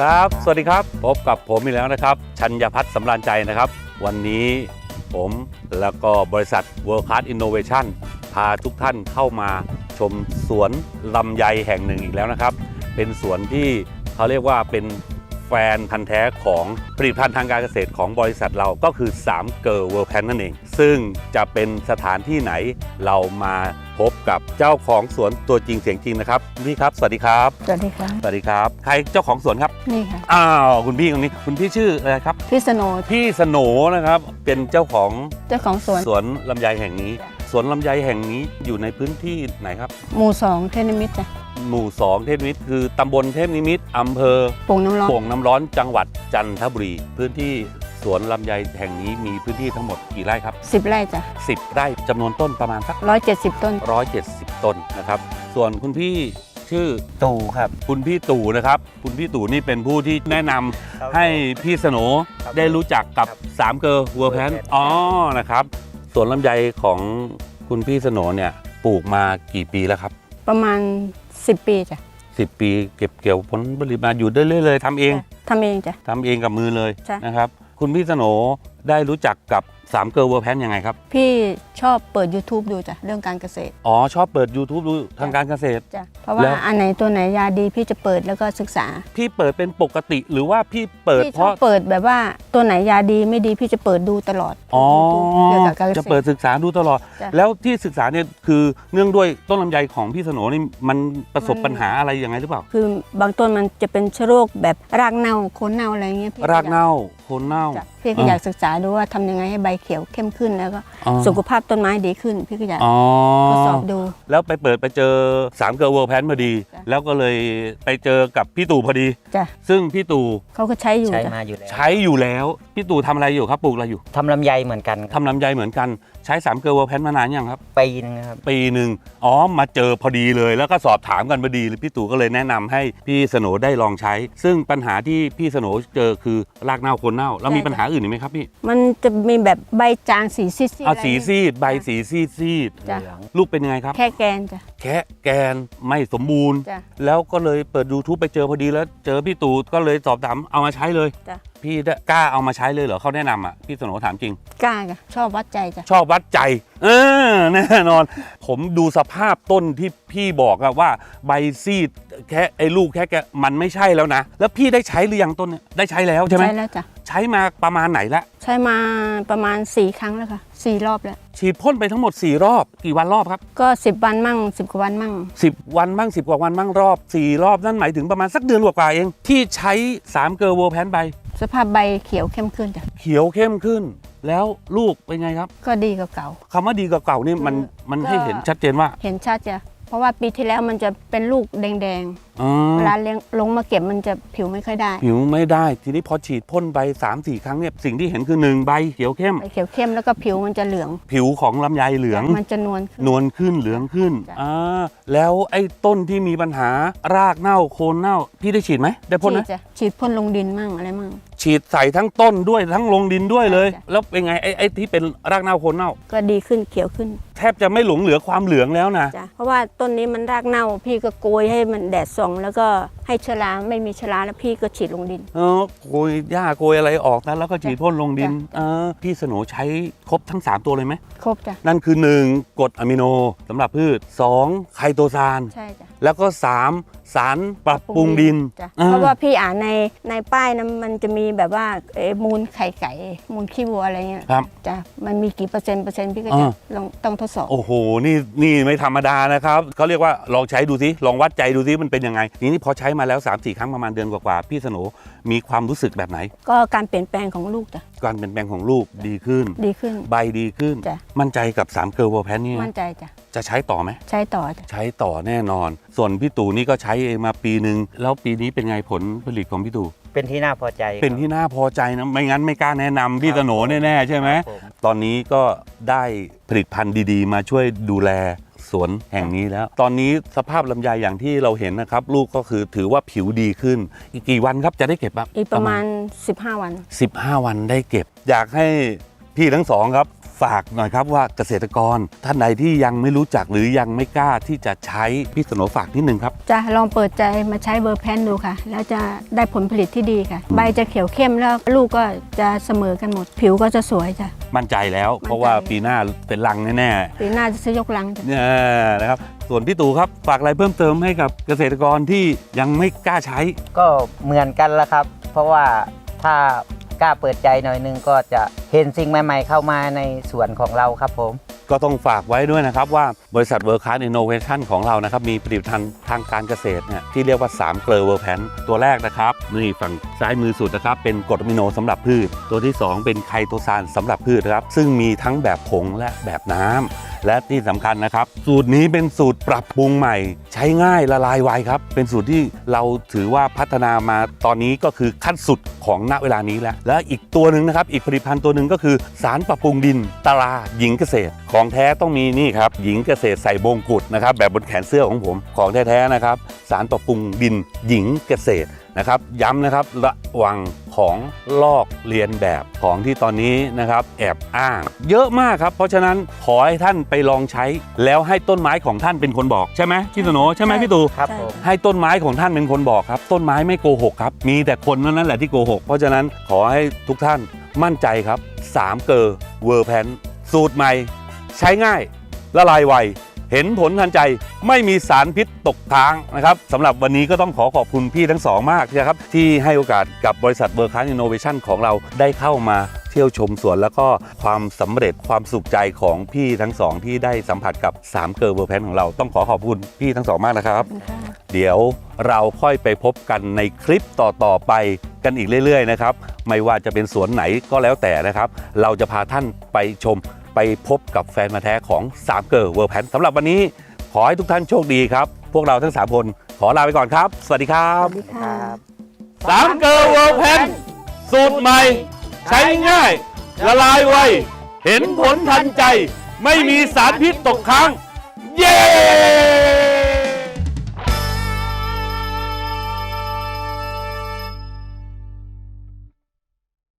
ครับ สวัสดีครับ พบกับผมอีกแล้วนะครับ ชัญญพัฒน์สำราญใจนะครับ วันนี้ผมแล้วก็บริษัท World Class Innovation พาทุกท่านเข้ามาชมสวนลำไยแห่งหนึ่งอีกแล้วนะครับ เป็นสวนที่เขาเรียกว่าเป็นแฟนพันธ์แท้ของผลิตภัณฑ์ทางการเกษตรของบริษัทเราก็คือ3เกิร์ลเวิร์แพนนั่นเอง ซึ่งจะเป็นสถานที่ไหนเรามาพบกับเจ้าของสวนตัวจริงเสียงจริงนะครับคุณพี่ครับ สวัสดีครับ สวัสดีครับสวัสดีครับ ใครเจ้าของสวนครับนี่ค่ะอ้าวคุณพี่คนนี้คุณพี่ชื่ออะไรครับ พี่สโนว์พี่สโหนนะครับ เป็นเจ้าของเจ้าของสวนสวนลำไยแห่งนี้ สวนลำไยแห่งนี้อยู่ในพื้นที่ไหนครับ หมู่สองเทนนิมิตรจ้ะหมู่ 2 เทพนิมิตรคือตำบลเทพนิมิตรอำเภอโป่งน้ำร้อน โป่งน้ำร้อนจังหวัดจันทบุรี พื้นที่ สวนลำไยแห่งนี้มีพื้นที่ทั้งหมดกี่ไร่ครับสิบไร่จ้ะ10 ไร่จำนวนต้นประมาณสักร้อยเจ็ดสิบต้น 170 ต้นนะครับ ส่วนคุณพี่ชื่อตู่ครับ คุณพี่ตู่นะครับ คุณพี่ตู่นี่เป็นผู้ที่แนะนำให้พี่สโหนครับได้รู้จักกับ ครับสามเกอร์วัวแพน World Pan อ๋อนะครับสวนลำไยของคุณพี่สโหนเนี่ยปลูกมากี่ปีแล้วครับ ประมาณสิบปีจ้ะ10 ปีเก็บเกี่ยวผลผลิตมาอยู่ได้เรื่อยๆเลยทำเอง จ้ะทำเองจ้ะ ทำเองกับมือเลยใช่ นะครับ คุณพี่สโหนได้รู้จักกับสามเกอร์วัวแพนยังไงครับ พี่ชอบเปิด YouTube ดูจ้ะเรื่องการเกษตร อ๋อ ชอบเปิด YouTube ดูทางการเกษตร จ้ะเพราะว่าแล้ว อันไหนตัวไหนยาดีพี่จะเปิดแล้วก็ศึกษาพี่เปิดเป็นปกติหรือว่าพี่เปิดพี่เพชอบราะ เปิดแบบว่าตัวไหนยาดีไม่ดีพี่จะเปิดดูตลอด อ๋อเกี่ยวกับการเกษจะตเปิดรศึกษาดูตลอด จ้ะ แล้วที่ศึกษาเนี่ยคือเนื่องด้วยต้นลำไยของพี่สโหนนี่มันประสบมันปัญหาอะไรยังไงหรือเปล่า คือบางต้นมันจะเป็นเชื้อโรคแบบรากเน่าโคนเน่าอะไรเงี้ยพี่ รากเน่าโคนเน่า จ้ะพี่ก็อ่าอยากศึกษาดูว่าทำยังไงให้ใบเขียวเข้มขึ้นแล้วก็อ๋อสุขภาพต้นไม้ดีขึ้น พี่ก็อยากอ๋อทดสอบดู แล้วไปเปิดไปเจอสามเกอร์เวิร์แพนพอดีจ้ะแล้วก็เลยไปเจอกับพี่ตู่พอดีจ้ะซึ่งพี่ตู่เขาก็ใช้อยู่ใช้จ้ะมาอยู่แล้วใช้อยู่แล้วพี่ตู่ทำอะไรอยู่ครับปลูกอะไรอยู่ทำลำไยเหมือนกันครับทำลำไยเหมือนกันใช้สามเกอร์เวิร์แพนมานานยังครับปีนึงครับปีหนึ่งอ๋อมาเจอพอดีเลยแล้วก็สอบถามกันพอดีเลยพี่ตู่ก็เลยแนะนำให้พี่สโหนได้ลองใช้ ซึ่งปัญหาที่พี่สโหนเจอคือรากเน่าโคนเน่าแล้วมีปัญหาอื่นอีกไหมครับพี่มันจะมีแบบใบจางสีซีดๆเอาอะไรสีเงี้ยซีดใบสีซีดซีดจ้ะเหลืองลูกเป็นยังไงครับ แค่แกนจ้ะ แคะแกนไม่สมบูรณ์ จ้ะแล้วก็เลยเปิด YouTube ไปเจอพอดีแล้ว เจอพี่ตู่ก็เลยสอบถามเอามาใช้เลย จ้ะ พี่ได้กล้าเอามาใช้เลยเหรอเขาแนะนำอะพี่สโหนถามจริง กล้าจ้ะชอบวัดใจจ้ะชอบวัดใจ เออแน่นอน ผมดูสภาพต้นที่พี่บอกอะว่าใบซีดแค่ไอ้ลูกแค่แกมันไม่ใช่แล้วนะ แล้วพี่ได้ใช้หรือยังต้นเนี่ยได้ใช้แล้วใช่ไหมใช้แล้วจ้ะใช้มาประมาณไหนละใช้มาประมาณ4ครั้งแล้วค่ะสี่รอบแล้ว ฉีดพ่นไปทั้งหมด 4 รอบกี่วันรอบครับ ก็10วันมั่ง10กว่าวันมั่ง 10 วันบ้าง10 กว่าวันบ้างรอบ 4 รอบนั่นหมายถึงประมาณสักเดือนกว่าๆเอง ที่ใช้3เกอร์โวแพนใบ สภาพใบเขียวเข้มขึ้นจ้ะเขียวเข้มขึ้น แล้วลูกเป็นไงครับก็ดีกว่าเก่าคำว่าดีกว่าเก่านี่มันมันก็ให้เห็นชัดเจนว่า เห็นชัดจ้ะ เพราะว่าปีที่แล้วมันจะเป็นลูกแดงอ๋อๆเวลาเลี้ยงลงมาเก็บมันจะผิวไม่ค่อยได้ผิวไม่ได้ ทีนี้พอฉีดพ่นไป3 4 ครั้งเนี่ยสิ่งที่เห็นคือ1ใบเขียวเข้มใบเขียวเข้มแล้วก็ผิวมันจะเหลือง ผิวของลำไยเหลือง มันจะนวลขึ้น นวลขึ้นเหลืองขึ้นจ้ะ อ่าแล้วไอ้ต้นที่มีปัญหารากเน่าโคนเน่า พี่ได้ฉีดไหมได้พ่นไหมฉีดจ้ะฉีดพ่นลงดินมั่งอะไรมั่ง ฉีดใส่ทั้งต้นด้วยทั้งลงดินด้วยเลย จ้ะ แล้วเป็นไงไอ้ไอ้ที่เป็นรากเน่าโคนเน่า ก็ดีขึ้นเขียวขึ้นแทบจะไม่หลงเหลือความเหลืองแล้วนะ จ้ะเพ ราะว่าต้นนี้มันรากเน่า พี่ก็โกยให้มันแดดส่อง แล้วก็ให้ชราไม่มีชราแล้วพี่ก็ฉีดลงดิน เออโกยหญ้าโกยอะไรออกนะแล้วก็ฉีดพ่นลงดินจ้ะเออพี่สโหนใช้ครบทั้ง 3 ตัวเลยไหม ครบจ้ะ นั่นคือ 1กรดอะมิโนสำหรับพืช 2 ไคโตซาน ใช่จ้ะ แล้วก็ 3 สารปรับปรุงดินจ้ะอ่เพราะว่าพี่อ่านในในป้ายนะมันจะมีแบบว่าเอ่อมูลไข่ไก่ มูลขี้วัวอะไรเงี้ยครับ จ้ะมันมีกี่เปอร์เซ็นต์เปอร์เซ็นต์พี่ก็อ่าจะลองต้องทดสอบ โอ้โห นี่นี่ไม่ธรรมดานะครับเขาเรียกว่าลองใช้ดูสิลองวัดใจดูสิมันเป็นยังไงทีนี้พอใช้มาแล้ว 3 4 ครั้งประมาณเดือนกว่าๆพี่สโหนมีความรู้สึกแบบไหน ก็การเปลี่ยนแปลงของลูกจ้ะการเปลี่ยนแปลงของลูกดีขึ้น ดีขึ้น ใบดีขึ้น จ้ะ มั่นใจกับ3เกิร์ลแพนนี่มั่นใจจ้ะจะใช้ต่อไหม ใช้ต่อจ้ะ ใช้ต่อแน่นอน ส่วนพี่ตู่นี่ก็ใช้เองมาปีหนึ่งแล้วปีนี้เป็นไงผลผลิตของพี่ตู่เป็นที่น่าพอใจเป็นที่น่าพอใจนะไม่งั้นไม่กล้าแนะนำพี่สโหนแน่ๆใช่ไหมครับผมตอนนี้ก็ได้ผลิตภัณฑ์ดีๆ มาช่วยดูแลสวนแห่งนี้แล้ว ตอนนี้สภาพลำไยอย่างที่เราเห็นนะครับ ลูกก็คือถือว่าผิวดีขึ้น อีกกี่วันครับจะได้เก็บครับอีกประมาณ 15 วัน 15 วันได้เก็บ อยากให้พี่ทั้งสองครับ ฝากหน่อยครับว่าเกษตรกรท่านใดที่ยังไม่รู้จักหรือยังไม่กล้าที่จะใช้พี่สโนฝากนิดนึงครับ จะลองเปิดใจมาใช้เบอร์แพนดูค่ะ แล้วจะได้ผลผลิตที่ดีค่ะ ใบจะเขียวเข้มแล้วลูกก็จะเสมอกันหมด ผิวก็จะสวยจ้ะ มั่นใจแล้ว เพราะว่าปีหน้าเป็นลังแน่ปีหน้าจะซื้อยกลังจ้ะๆเนี่ยนะครับส่วนพี่ตู่ครับฝากอะไรเพิ่มเติมให้กับเกษตรกรที่ยังไม่กล้าใช้ ก็เหมือนกันละครับ เพราะว่าถ้า กล้าเปิดใจหน่อยนึงก็จะเห็นสิ่งใหม่ ๆ เข้ามาในสวนของเราครับผม ก็ต้องฝากไว้ด้วยนะครับว่าบริษัทเวิร์คค s อินโนเวชันของเรานะครับ มีผลิตภัณฑ์ทางการเกษตรเนี่ยที่เรียกว่า 3 เกลอเวอร์แพนตัวแรกนะครับนี่ฝั่งซ้ายมือสุดนะครับ เป็นกรดอะมิโนสำหรับพืช ตัวที่ 2 เป็นไคโตซานสำหรับพืชนะครับ ซึ่งมีทั้งแบบผงและแบบน้ำ และที่สำคัญนะครับ สูตรนี้เป็นสูตรปรับปรุงใหม่ ใช้ง่ายละลายไวครับ เป็นสูตรที่เราถือว่าพัฒนามาตอนนี้ก็คือขั้นสุดของณเวลานี้แล้ว และอีกตัวหนึ่งนะครับ อีกผลิตภัณฑ์ตัวหนึ่งก็คือ สารปรับปรุงดินตาราหญิงเกษตร ของแท้ต้องมีนี่ครับหญิงเกษตรใส่บงกุฎนะครับ แบบบนแขนเสื้อของผมของแท้ๆนะครับ สารปรับปรุงดินหญิงเกษตรนะครับ ย้ำนะครับระวัง ของลอกเลียนแบบของที่ตอนนี้นะครับ แอบอ้าง เยอะมากครับ เพราะฉะนั้นขอให้ท่านไปลองใช้ แล้วให้ต้นไม้ของท่านเป็นคนบอกใช่ไหมพี่สโหนใช่ไหมพี่ตู่ครับใช่ผมให้ต้นไม้ของท่านเป็นคนบอกครับ ต้นไม้ไม่โกหกครับ มีแต่คนเท่านั้นแหละที่โกหกเพราะฉะนั้นขอให้ทุกท่านมั่นใจครับ 3 เกอร์เวอร์แพนสูตรใหม่ ใช้ง่ายละลายไว เห็นผลทันใจไม่มีสารพิษตกค้างนะครับสำหรับวันนี้ก็ต้องขอขอบคุณพี่ทั้งสองมากนะครับที่ให้โอกาสกับบริษัทเวอร์คัสอินโนเวชันของเราได้เข้ามาเที่ยวชมสวนแล้วก็ความสำเร็จความสุขใจของพี่ทั้งสองที่ได้สัมผัสกับ3เกอร์เวอร์แพนของเราต้องขอขอบคุณพี่ทั้งสองมากนะครับ เดี๋ยวเราค่อยไปพบกันในคลิปต่อๆไปกันอีกเรื่อย ๆ นะครับ ไม่ว่าจะเป็นสวนไหนก็แล้วแต่นะครับ เราจะพาท่านไปชม พบกับแฟนมาแท้ของ3เกิร์เวอร์แพนสำหรับวันนี้ขอให้ทุกท่านโชคดีครับ พวกเราทั้ง 3 คนขอลาไปก่อนครับ สวัสดีครัสบวัสดีค่ะสามเกิร์เวอร์แพนสูตรใหม่ ใช้ง่าย ละลายไว เห็นผลทันใจ ไม่มีสารพิษตกค้าง เย้